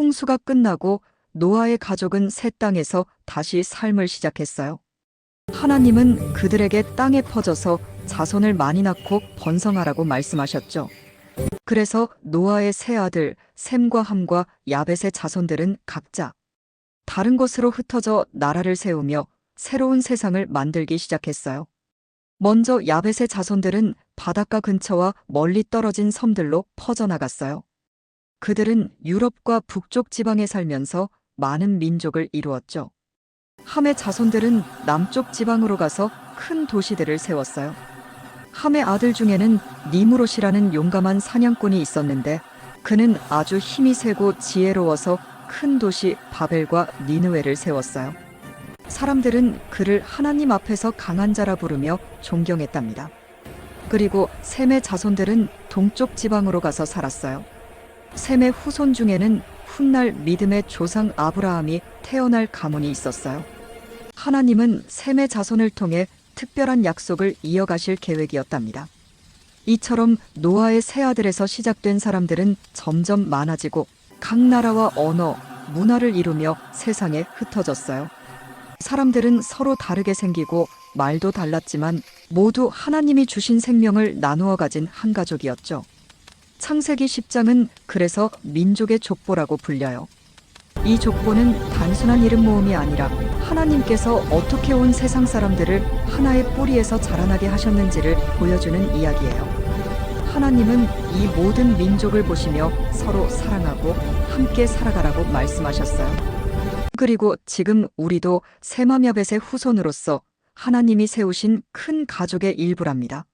홍수가 끝나고 노아의 가족은 새 땅에서 다시 삶을 시작했어요. 하나님은 그들에게 땅에 퍼져서 자손을 많이 낳고 번성하라고 말씀하셨죠. 그래서 노아의 세 아들 셈과 함과 야벳의 자손들은 각자 다른 곳으로 흩어져 나라를 세우며 새로운 세상을 만들기 시작했어요. 먼저 야벳의 자손들은 바닷가 근처와 멀리 떨어진 섬들로 퍼져나갔어요. 그들은 유럽과 북쪽 지방에 살면서 많은 민족을 이루었죠. 함의 자손들은 남쪽 지방으로 가서 큰 도시들을 세웠어요. 함의 아들 중에는 니무롯이라는 용감한 사냥꾼이 있었는데 그는 아주 힘이 세고 지혜로워서 큰 도시 바벨과 니느웨를 세웠어요. 사람들은 그를 하나님 앞에서 강한 자라 부르며 존경했답니다. 그리고 셈의 자손들은 동쪽 지방으로 가서 살았어요. 셈의 후손 중에는 훗날 믿음의 조상 아브라함이 태어날 가문이 있었어요. 하나님은 셈의 자손을 통해 특별한 약속을 이어가실 계획이었답니다. 이처럼 노아의 세 아들에서 시작된 사람들은 점점 많아지고 각 나라와 언어, 문화를 이루며 세상에 흩어졌어요. 사람들은 서로 다르게 생기고 말도 달랐지만 모두 하나님이 주신 생명을 나누어 가진 한 가족이었죠. 창세기 10장은 그래서 민족의 족보라고 불려요. 이 족보는 단순한 이름 모음이 아니라 하나님께서 어떻게 온 세상 사람들을 하나의 뿌리에서 자라나게 하셨는지를 보여주는 이야기예요. 하나님은 이 모든 민족을 보시며 서로 사랑하고 함께 살아가라고 말씀하셨어요. 그리고 지금 우리도 세마야벳의 후손으로서 하나님이 세우신 큰 가족의 일부랍니다.